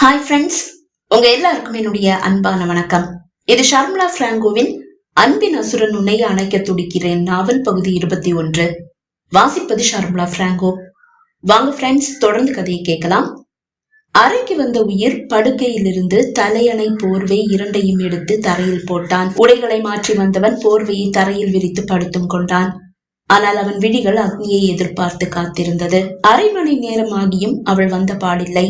Hi friends உங்க எல்லாருக்கும் என்னுடைய அன்பான வணக்கம். இது ஷர்மிளா பிராங்கோவின் அன்பின் அசுரன் உன்னை அணைக்க துடிக்கிறேன் நாவல் பகுதி இருபத்தி ஒன்று. வாசிப்பது ஷர்மிளா பிராங்கோ. வாங்க ஃப்ரெண்ட்ஸ் தொடர்ந்து கதையை கேட்கலாம். அறைக்கு வந்த உயிர் படுக்கையிலிருந்து தலையணை போர்வை இரண்டையும் எடுத்து தரையில் போட்டான். உடைகளை மாற்றி வந்தவன் போர்வையை தரையில் விரித்து படுத்தும் கொண்டான். ஆனால் அவன் விழிகள் அக்னியை எதிர்பார்த்து காத்திருந்தது. அரை மணி நேரம் ஆகியும் அவள் வந்த பாடில்லை.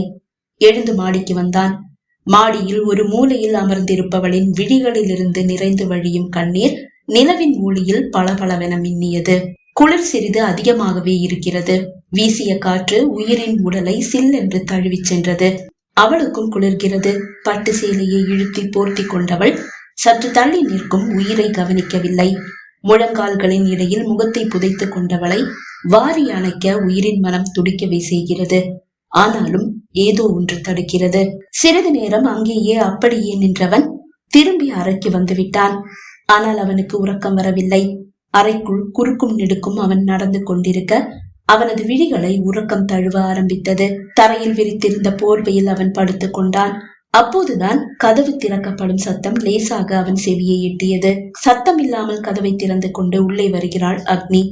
எழுந்து மாடிக்கு வந்தான். மாடியில் ஒரு மூலையில் அமர்ந்திருப்பவளின் விழிகளிலிருந்து நிறைந்து வழியும் கண்ணீர் நிலவின் ஒளியில் பளபளவென மின்னியது. குளிர் சிறிது அதிகமாகவே இருக்கிறது. வீசிய காற்று உயிரின் உடலை சில் என்று தழுவிச் சென்றது. அவளுக்கும் குளிர்கிறது. பட்டு சேலையை இழுத்தி போர்த்தி கொண்டவள் சற்று தள்ளி நிற்கும் உயிரை கவனிக்கவில்லை. முழங்கால்களின் இடையில் முகத்தை புதைத்துக் கொண்டவளை வாரி அணைக்க உயிரின் மனம் துடிக்கவே செய்கிறது. ஆனாலும் ஏதோ ஒன்று தடுக்கிறது. சிறிது நேரம் அங்கேயே அப்படியே நின்றவன் திரும்பி அறைக்கு வந்து விட்டான். ஆனால் அவனுக்கு உறக்கம் வரவில்லை. அறைக்குள் குறுக்கும் நெடுக்கும் அவன் நடந்து கொண்டிருக்க அவனது விழிகளை உறக்கம் தழுவ ஆரம்பித்தது. தரையில் விரித்திருந்த போர்வையில் அவன் படுத்துக் கொண்டான். அப்போதுதான் கதவு திறக்கப்படும் சத்தம் லேசாக அவன் செவியை எட்டியது. சத்தம் இல்லாமல் கதவை திறந்து கொண்டு உள்ளே வருகிறாள் அக்னி.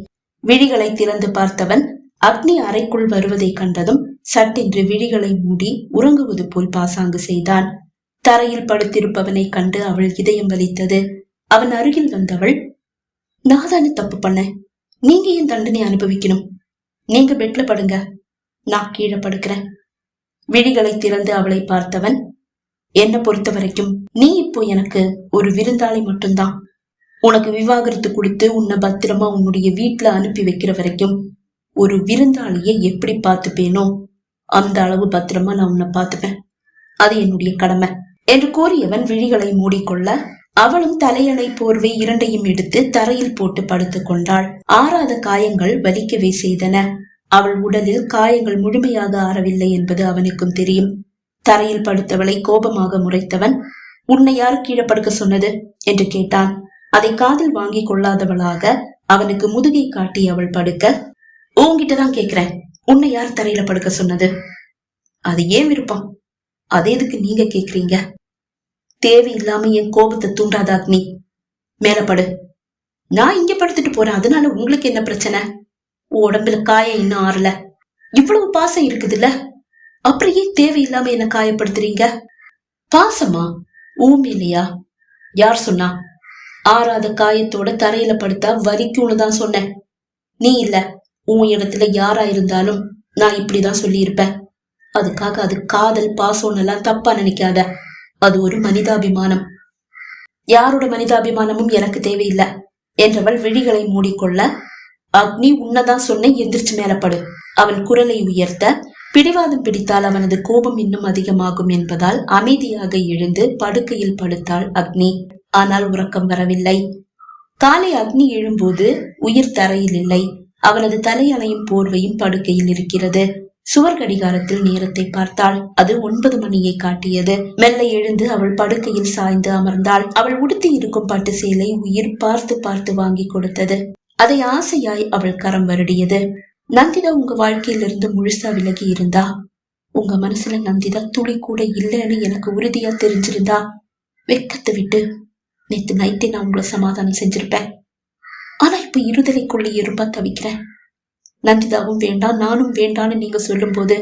விழிகளை திறந்து பார்த்தவன் அக்னி அறைக்குள் வருவதை கண்டதும் சட்டென்று விழிகளை மூடி உறங்குவது போல் பாசாங்கு செய்தான். தரையில் படுத்திருப்பவனை கண்டு அவள் இதயம் வலித்தது. அவன் அருகில் வந்தவள் நான் தானே தப்பு பண்ணேன் நீங்க ஏன் தண்டனை அனுபவிக்கணும். நீங்க பெட்ல படுங்க. நான் கீழே படுக்கிறேன். விழிகளை திறந்து அவளை பார்த்தவன் என்னை பொறுத்த வரைக்கும் நீ இப்போ எனக்கு ஒரு விருந்தாளி மட்டும்தான். உனக்கு விவாகரத்து கொடுத்து உன்னை பத்திரமா உன்னுடைய வீட்டுல அனுப்பி வைக்கிற வரைக்கும் ஒரு விருந்தாளியை எப்படி பார்த்துப்பேனோ? அந்த அளவு பத்திரமா நான் உன்னை பார்த்துப்பேன். அது என்னுடைய கடமை. என்று கூறியவன் விழிகளை மூடிக்கொள்ள அவளும் தலையணை போர்வை இரண்டையும் எடுத்து தரையில் போட்டு படுத்துக் கொண்டாள். ஆறாத காயங்கள் வலிக்கவே செய்தன. அவள் உடலில் காயங்கள் முழுமையாக ஆறவில்லை என்பது அவனுக்கும் தெரியும். தரையில் படுத்தவளை கோபமாக முறைத்தவன் உன்னை யார் கீழே படுக்க சொன்னது? என்று கேட்டான். அதை காதில் வாங்கி கொள்ளாதவளாக அவனுக்கு முதுகை காட்டி அவள் படுக்க உன்கிட்டதான் கேக்குறேன் உன்னை யார் தரையில படுக்க சொன்னது? அது ஏன் விருப்பம்? அது எதுக்கு நீங்க கேக்குறீங்க? தேவையில்லாம என் கோபத்தை தூண்டாத அக்னி. மேல படு. நான் இங்க படுத்துட்டு போறேன். அதனால உங்களுக்கு என்ன பிரச்சனை? உடம்புல காயம் இன்னும் ஆறல. இவ்வளவு பாசம் இருக்குதுல்ல? அப்புறம் ஏன் தேவையில்லாம என்ன காயப்படுத்துறீங்க? பாசமா? ஊமையிலையா? யார் சொன்னா? ஆறாத காயத்தோட தரையில படுத்தா வரிக்கும்னு தான் சொன்னேன். நீ இல்ல. உன் இடத்துல யாரா இருந்தாலும் நான் இப்படிதான் சொல்லியிருப்பேன். அதுக்காக அது காதல் பாசம்னு எல்லாம் தப்பா நினைக்காத. அது ஒரு மனிதாபிமானம். யாரோட மனிதாபிமானமும் எனக்கு தேவையில்லை. என்றவள் விழிகளை மூடிக்கொள்ள அக்னி உன்னதான் சொன்ன எந்திரிச்சு மேலப்படு அவன் குரலை உயர்த்த பிடிவாதம் பிடித்தால் அவனது கோபம் இன்னும் அதிகமாகும் என்பதால் அமைதியாக எழுந்து படுக்கையில் படுத்தாள் அக்னி. ஆனால் உறக்கம் வரவில்லை. காலை அக்னி எழும்போது உயிர் தரையில் இல்லை. அவளது தலையணையும் போர்வையும் படுக்கையில் இருக்கிறது. சுவர் கடிகாரத்தில் நேரத்தை பார்த்தாள். அது ஒன்பது மணியை காட்டியது. மெல்ல எழுந்து அவள் படுக்கையில் சாய்ந்து அமர்ந்தாள். அவள் உடுத்தி இருக்கும் பட்டு சேலை உயிர் பார்த்து பார்த்து வாங்கி கொடுத்தது. அதை ஆசையாய் அவள் கரம் வருடியது. நந்திதா உங்க வாழ்க்கையிலிருந்து முழுசா விலகி இருந்தா? உங்க மனசுல நந்திதா துளி கூட இல்லைன்னு எனக்கு உறுதியா தெரிஞ்சிருந்தா? வெக்கத்து விட்டு நேத்து நைட்டே நான் உங்களை சமாதானம் செஞ்சிருப்பேன். ஆனா இப்ப இருதலைக்குள்ளே இருப்பா தவிக்கிறேன். நந்திதாவும் வேண்டாம் நானும் வேண்டான்னு நீங்க சொல்லும்போது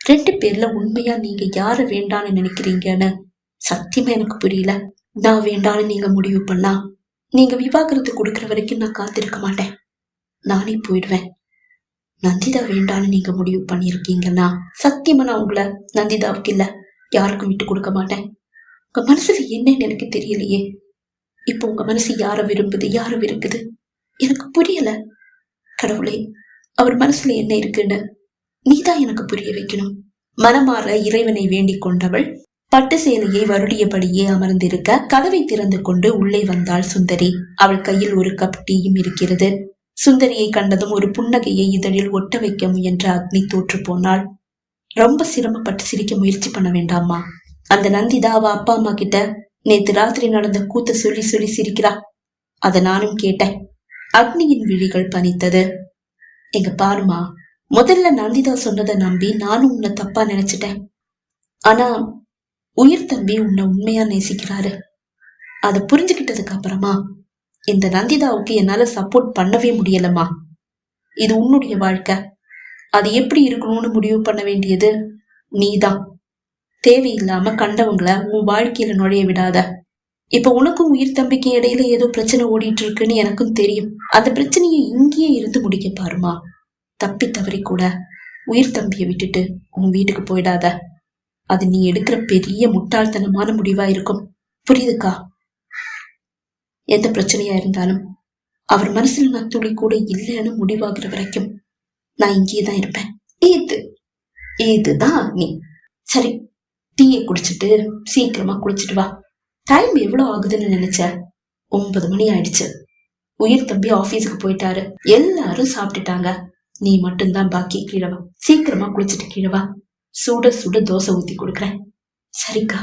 ரெண்டு பேர்ல உண்மையா நீங்க யார வேண்டான்னு நினைக்கிறீங்கன்னு சத்தியமா எனக்கு புரியல. நான் வேண்டான்னு நீங்க முடிவு பண்ணா நீங்க விவாகரத்து கொடுக்கற வரைக்கும் நான் காத்திருக்க மாட்டேன். நானே போயிடுவேன். நந்திதா வேண்டான்னு நீங்க முடிவு பண்ணிருக்கீங்கன்னா சத்தியமா நான் உங்களை நந்திதாவுக்கு இல்ல யாருக்கும் விட்டு கொடுக்க மாட்டேன். உங்க மனசுல என்னன்னு எனக்கு தெரியலையே. இப்போ உங்க மனசு யார விரும்புது யார விரும்புது எனக்கு புரியல. கடவுளே அவர் மனசுல என்ன இருக்குன்னு நீதான் எனக்கு புரிய வைக்கணும். மனமாற இறைவனை வேண்டிக் கொண்டவள் பட்டு சேலையை வருடியபடியே அமர்ந்திருக்க கதவை திறந்து கொண்டு உள்ளே வந்தாள் சுந்தரி. அவள் கையில் ஒரு கப் டீயும் இருக்கிறது. சுந்தரியை கண்டதும் ஒரு புன்னகையை இதழில் ஒட்ட வைக்க முயன்ற அக்னி தோற்று போனாள். ரொம்ப சிரமப்பட்டு சிரிக்க முயற்சி பண்ண வேண்டாமா அந்த நந்திதா அவ அப்பா அம்மா கிட்ட நேத்து ராத்திரி நடந்த கூத்த சொல்லி சொல்லி சிரிக்கிறா. அத நானும் கேட்டேன். அக்னியின் விழிகள் பனித்தது. எங்க பாருமா முதல்ல நந்திதா சொன்னதை நம்பி நானும் உன்னை தப்பா நினைச்சிட்டேன். ஆனா உயிர் தம்பி உன்னை உண்மையா நேசிக்கிறாரு. அதை புரிஞ்சுக்கிட்டதுக்கு அப்புறமா இந்த நந்திதாவுக்கு என்னால சப்போர்ட் பண்ணவே முடியலம்மா. இது உன்னுடைய வாழ்க்கை. அது எப்படி இருக்கணும்னு முடிவு பண்ண வேண்டியது நீதான். தேவையில்லாம கண்டவங்களை உன் வாழ்க்கையில நுழைய விடாத. இப்ப உனக்கும் உயிர் தம்பிக்கு இடையில ஏதோ பிரச்சனை ஓடிட்டு இருக்குன்னு எனக்கும் தெரியும். அந்த பிரச்சனையை இங்கேயே இருந்து முடிக்க பாருமா. தப்பி தவறி கூட உயிர் தம்பியை விட்டுட்டு உன் வீட்டுக்கு போயிடாத. அது நீ எடுக்கிற பெரிய முட்டாள்தனமான முடிவா இருக்கும். புரியுதுக்கா? எந்த பிரச்சனையா இருந்தாலும் அவர் மனசுல நான் துளி கூட இல்லைன்னு முடிவாகிற வரைக்கும் நான் இங்கேயே தான் இருப்பேன். இது இதுதான் நீ. சரி டீயை குடிச்சிட்டு சீக்கிரமா குளிச்சிட்டு வா. டைம் எவ்வளவு ஆகுதுன்னு நினைச்ச? ஒன்பது மணி ஆயிடுச்சு. உயிர் தம்பி ஆபீஸுக்கு போயிட்டாரு. எல்லாரும் சாப்பிட்டுட்டாங்க. நீ மட்டும்தான் பாக்கி கீழவா. சீக்கிரமா குளிச்சுட்டு கீழவா. சுட சுட தோசை ஊத்தி கொடுக்குறேன். சரிக்கா.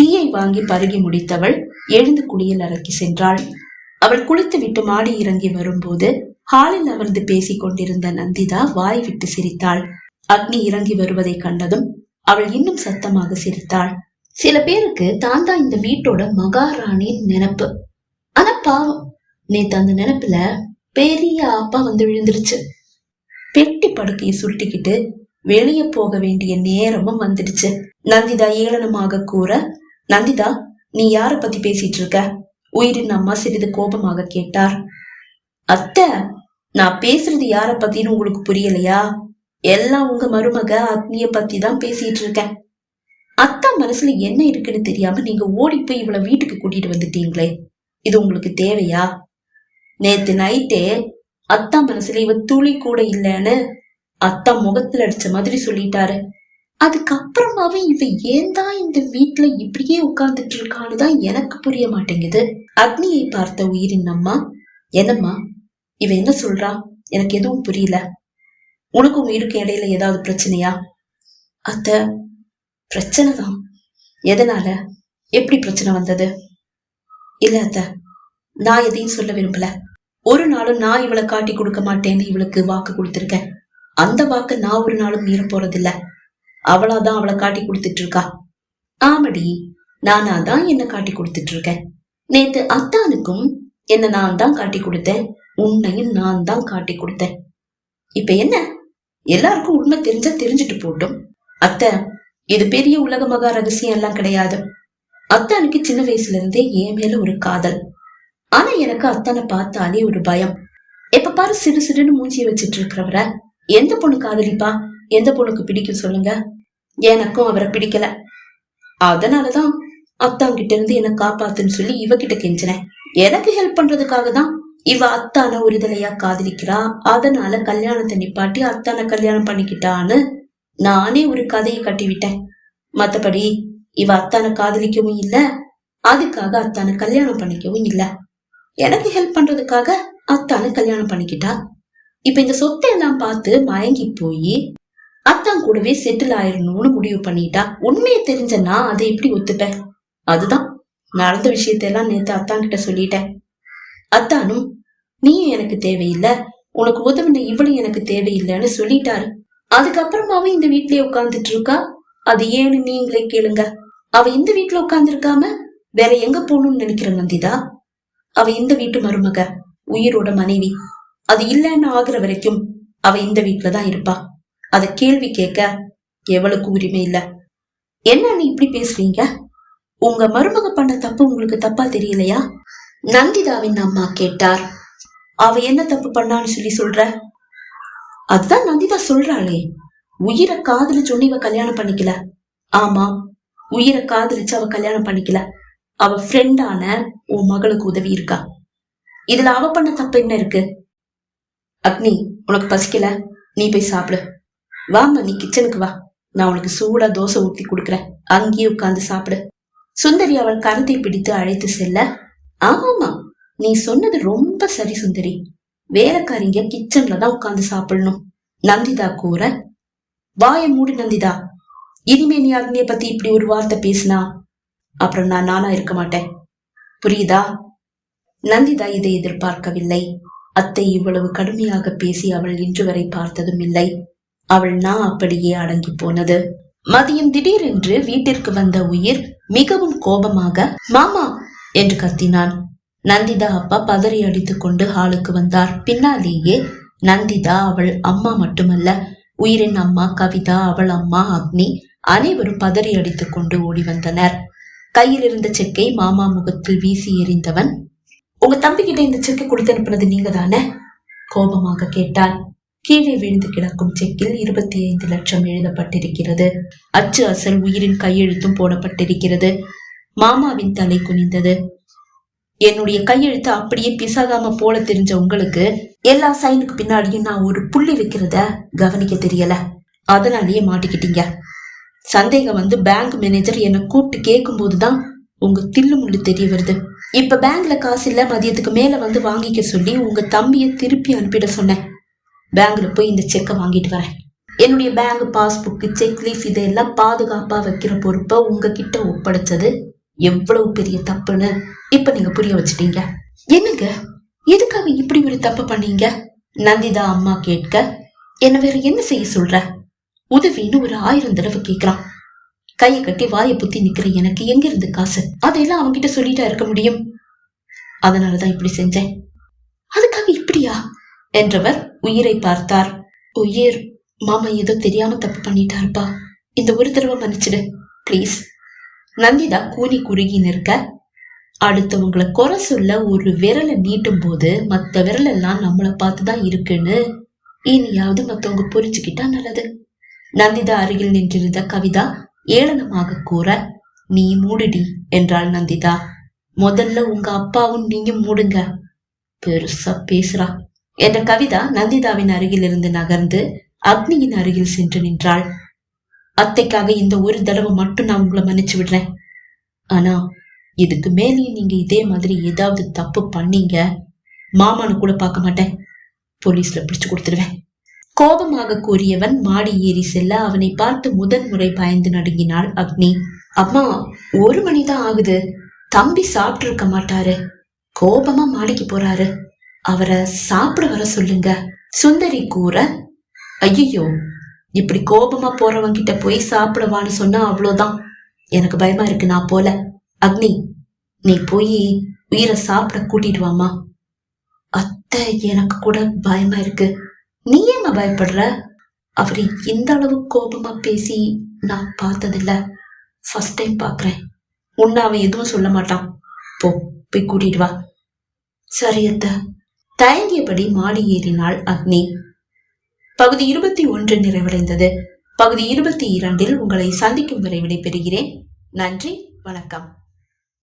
டீயை வாங்கி பருகி முடித்தவள் எழுந்து குளியல் அறைக்கு சென்றாள். அவள் குளித்து விட்டு மாடி இறங்கி வரும்போது ஹாலில் அமர்ந்து பேசிக் கொண்டிருந்த நந்திதா வாய் விட்டு சிரித்தாள். அக்னி இறங்கி வருவதை கண்டதும் அவள் இன்னும் சத்தமாக சிரித்தாள். சில பேருக்கு தான் தான் இந்த வீட்டோட மகாராணி நினப்பு. ஆனா பாவம் நேத்து அந்த நினப்புல பெரிய ஆப்பா வந்து விழுந்துருச்சு. பெட்டி படுக்கையை சுருட்டிக்கிட்டு வெளியே போக வேண்டிய நேரமும் வந்துடுச்சு. நந்திதா ஏளனமாக கூற நந்திதா நீ யார பத்தி பேசிட்டு இருக்க? உயிரின் அம்மா சிறிது கோபமாக கேட்டார். அத்தை நான் பேசுறது யார பத்தின்னு உங்களுக்கு புரியலையா? எல்லாம் உங்க மருமக அக்னிய பத்தி தான் பேசிட்டு இருக்கேன். அத்தா மனசுல என்ன இருக்குன்னு தெரியாம நீங்க ஓடி போய் இவளை வீட்டுக்கு கூட்டிட்டு வந்துட்டீங்களே? இது உங்களுக்கு தேவையா? நேத்து நைட்டே அத்தா மனசுல இவ துளி கூட இல்லைன்னு அத்தா முகத்துல அடிச்ச மாதிரி சொல்லிட்டாரு. அதுக்கப்புறமாவே இவ ஏந்தா இந்த வீட்டுல இப்படியே உட்கார்ந்துட்டு இருக்கான்னு தான் எனக்கு புரிய மாட்டேங்குது. அக்னியை பார்த்த உயிரின் அம்மா என்னம்மா இவ என்ன சொல்றா? எனக்கு எதுவும் புரியல. உனக்கும் உயிருக்கும் இடையில ஏதாவது பிரச்சனையா? அத்தை பிரச்சனை தான். எதனால? எப்படி பிரச்சனை வந்தது? இல்ல அத்த நான் எதையும் சொல்ல விரும்பல. ஒரு நாளும் நான் இவளை காட்டி கொடுக்க மாட்டேன்னு இவளுக்கு வாக்கு கொடுத்துருக்கேன். அந்த வாக்கு நான் ஒரு நாளும் மீற போறதில்ல. அவளாதான் அவளை காட்டி கொடுத்துட்டு இருக்கா. ஆமடி நானா தான் என்ன காட்டி கொடுத்துட்டு இருக்கேன். நேத்து அத்தானுக்கும் என்ன நான் தான் காட்டி கொடுத்தேன். உன்னையும் நான் தான் காட்டி கொடுத்தேன். இப்ப என்ன? எல்லாருக்கும் உண்மை தெரிஞ்சா தெரிஞ்சுட்டு போட்டும். அத்தை இது பெரிய உலக மகா ரகசியம் எல்லாம் கிடையாது. அத்தானுக்கு சின்ன வயசுல இருந்தே என் மேல ஒரு காதல். ஆனா எனக்கு அத்தானை பார்த்தாலே ஒரு பயம். எப்ப பாரு சிறு சிறுன்னு மூஞ்சிய வச்சிட்டு இருக்கிறவர எந்த பொண்ணு காதலிப்பா? எந்த பொண்ணுக்கு பிடிக்கும் சொல்லுங்க. எனக்கும் அவரை பிடிக்கல. அதனாலதான் அத்தான் கிட்ட இருந்து என்ன காப்பாத்துன்னு சொல்லி இவகிட்ட கெஞ்சினேன். எனக்கு ஹெல்ப் பண்றதுக்காக தான் இவ அத்தான ஒருதலையா காதலிக்கிறா. அதனால கல்யாணத்தை நிப்பாட்டி அத்தான கல்யாணம் பண்ணிக்கிட்டான்னு நானே ஒரு கதையை கட்டிவிட்டேன். மத்தபடி இவ அத்தான காதலிக்கவும் இல்ல. அதுக்காக அத்தான கல்யாணம் பண்ணிக்கவும் இல்ல. எனக்கு ஹெல்ப் பண்றதுக்காக அத்தான கல்யாணம் பண்ணிக்கிட்டா? இப்ப இந்த சொத்தை எல்லாம் பார்த்து மயங்கி போய் அத்தான் கூடவே செட்டில் ஆயிடணும்னு முடிவு பண்ணிட்டா? உண்மையை தெரிஞ்ச நான் அதை எப்படி ஒத்துப்பேன்? அதுதான் நடந்த விஷயத்தையெல்லாம் நேத்து அத்தான் கிட்ட சொல்லிட்டேன். அத்தானும் நீயும் எனக்கு தேவையில்லை. உனக்கு உதவின இவளும் எனக்கு தேவையில்லைன்னு சொல்லிட்டாரு. அதுக்கப்புறமாவே இந்த வீட்லயே உட்கார்ந்துட்டு இருக்கா அது ஏன்னு நீங்களே கேளுங்க. அவ இந்த வீட்டுல உட்கார்ந்து இருக்காம வேற எங்க போகணும்னு நினைக்கிற நந்திதா? அவ இந்த வீட்டு மருமக உயிரோட மனைவி. அது இல்லைன்னு ஆகுற வரைக்கும் அவ இந்த வீட்டுலதான் இருப்பா. அத கேள்வி கேட்க எவளுக்கு உரிமை இல்ல. என்ன நீ இப்படி பேசுறீங்க? உங்க மருமக பண்ண தப்பு உங்களுக்கு தப்பா தெரியலையா? நந்திதாவின் அம்மா கேட்டார். அவ என்ன தப்பு பண்ணான்னு சொல்லி சொல்ற? அதுதான் நந்திதா சொல்றாளே. உயிரை காதலிச்சு இவ கல்யாணம் பண்ணிக்கல. ஆமா உயிரை காதலிச்சு அவ கல்யாணம் பண்ணிக்கல. அவ ஃப்ரெண்டான உன் மகளுக்கு உதவி இருக்கா? இதுல அவ பண்ண தப்பு என்ன இருக்கு? அக்னி உனக்கு பசிக்கல? நீ போய் சாப்பிடு. வாமா நீ கிச்சனுக்கு வா. நான் உனக்கு சூடா தோசை ஊத்தி கொடுக்குறேன். அங்கேயே உட்கார்ந்து சாப்பிடு. சுந்தரி அவள் கரத்தை பிடித்து அழைத்து செல்ல ஆமாமா நீ சொன்னது ரொம்ப சரி சுந்தரி. வேலைக்காரிங்க கிச்சன்ல தான் உட்கார்ந்து சாப்பிடணும். நந்திதா கூற வாய மூடு நந்திதா. இனிமே நீ அக்னிய பத்தி இப்படி ஒரு வார்த்தை பேசினா? அப்புறம் நான் நானா இருக்க மாட்டேன். புரியுதா? நந்திதா இதை எதிர்பார்க்கவில்லை. அத்தை இவ்வளவு கடுமையாக பேசி அவள் இன்று வரை பார்த்ததும் இல்லை. அவள் நான் அப்படியே அடங்கி போனது. மதியம் திடீரென்று வீட்டிற்கு வந்த உயிர் மிகவும் கோபமாக மாமா என்று கத்தினான். நந்திதா அப்பா பதறி அடித்துக் கொண்டு ஹாலுக்கு வந்தார். பின்னாலேயே நந்திதா அவள் அம்மா மட்டுமல்ல உயிரின் அம்மா கவிதா அவள் அம்மா அக்னி அனைவரும் பதறி அடித்துக் கொண்டு ஓடி வந்தனர். கையில் இருந்த செக்கை மாமா முகத்தில் வீசி எறிந்தவன் உங்க தம்பி கிட்ட இந்த செக்கை கொடுத்து அனுப்புனது நீங்க தானே கோபமாக கேட்டான். கீழே விழுந்து கிடக்கும் செக்கில் இருபத்தி ஐந்து லட்சம் எழுதப்பட்டிருக்கிறது. அச்சு அசல் உயிரின் கையெழுத்தும் போடப்பட்டிருக்கிறது. மாமாவின் தலை குனிந்தது. என்னுடைய கையெழுத்து அப்படியே பிசாதாம போல தெரிஞ்ச உங்களுக்கு எல்லா சைனுக்கு பின்னாடியும் நான் ஒரு புள்ளி வைக்கிறத கவனிக்க தெரியல. அதனாலேயே மாட்டிக்கிட்டீங்க. சந்தேகம் வந்து பேங்க் மேனேஜர் என்னை கூப்பிட்டு கேட்கும்போது தான் உங்க தில்லு முள்ளு தெரிய வருது. இப்ப பேங்க்ல காசு இல்ல மதியத்துக்கு மேல வந்து வாங்கிக்க சொல்லி உங்க தம்பியை திருப்பி அனுப்பிட சொன்னேன். பேங்க்ல போய் இந்த செக்கை வாங்கிட்டு வரேன். என்னுடைய பேங்க் பாஸ்புக் செக் லீஃப் இதெல்லாம் பாதுகாப்பா வைக்கிற பொறுப்பை உங்ககிட்ட ஒப்படைச்சது எவ்வளவு பெரிய தப்புன்னு இப்ப நீங்க புரிய வச்சிட்டீங்க? என்னங்க? எதுக்காக இப்படி ஒரு தப்பு பண்ணீங்க? நந்திதா அம்மா கேட்க என்ன வேற என்ன செய்ய சொல்ற? உதவின்னு ஒரு ஆயிரம் தடவை கேக்குறான். கையை கட்டி வாயை புத்தி நிக்கிற எனக்கு எங்க இருந்து காசு? அதையெல்லாம் அவன்கிட்ட சொல்லிட்டா இருக்க முடியும். அதனாலதான் இப்படி செஞ்சேன். அதுக்காக இப்படியா? என்றவர் உயிரை பார்த்தார். உயிர் மாமா ஏதோ தெரியாம தப்பு பண்ணிட்டாருப்பா. இந்த ஒரு தடவை மன்னிச்சிடு. ப்ளீஸ் நந்திதா கூனி குறுகி நிற்க அடுத்தவங்களை குறை சொல்ல ஒரு விரலை நீட்டும் போது மத்த விரல் எல்லாம் நம்மளை பார்த்துதான் இருக்குன்னு இனியாவது மத்தவங்க புரிஞ்சுக்கிட்டா நல்லது. நந்திதா அருகில் நின்றிருந்த கவிதா ஏளனமாக கூற நீ மூடுடி என்றாள் நந்திதா. முதல்ல உங்க அப்பாவும் நீயும் மூடுங்க பெருசா பேசுறா என்ற கவிதா நந்திதாவின் அருகில் இருந்து நகர்ந்து அக்னியின் அருகில் சென்று நின்றாள். அத்தைக்காக இந்த ஒரு தடவை மட்டும் நான் உங்களை மன்னிச்சு விடுறேன். ஆனா இதுக்கு மேலேயும் நீங்க இதே மாதிரி ஏதாவது தப்பு பண்ணீங்க மாமான்னு கூட பார்க்க மாட்டேன். போலீஸ்ல பிடிச்சு கொடுத்துருவேன். கோபமாக கூறியவன் மாடி ஏறி செல்ல அவனை பார்த்து முதன் முறை பயந்து நடுங்கினாள் அக்னி. அம்மா ஒரு மணிதான் ஆகுது. தம்பி சாப்பிட்டு இருக்க மாட்டாரு. கோபமா மாடிக்கு போறாரு. அவரை சாப்பிட வர சொல்லுங்க. சுந்தரி கூற ஐயோ இப்படி கோபமா போறவங்க கிட்ட போய் சாப்பிடவான்னு சொன்னா அவ்வளவுதான். எனக்கு பயமா இருக்கு நான் போல. அக்னி நீ போய் உயிரை சாப்பிட கூட்டிட்டு வாமா அத்தை எனக்கு கூட பயமா இருக்கு. நீ ஏமா பயப்படுற? அவர் இந்த அளவு கோபமா பேசி நான் பார்த்ததில்ல. ஃபர்ஸ்ட் டைம் பார்க்குறேன் உன்னை அவன் எதுவும் சொல்ல மாட்டான். போ போய் கூட்டிட்டு வா. சரி அத்தை. தயங்கியபடி மாடி ஏறினாள் அக்னி. பகுதி இருபத்தி ஒன்று நிறைவடைந்தது. பகுதி இருபத்தி இரண்டில் உங்களை சந்திக்கும் வரை விடைபெறுகிறேன். நன்றி வணக்கம்.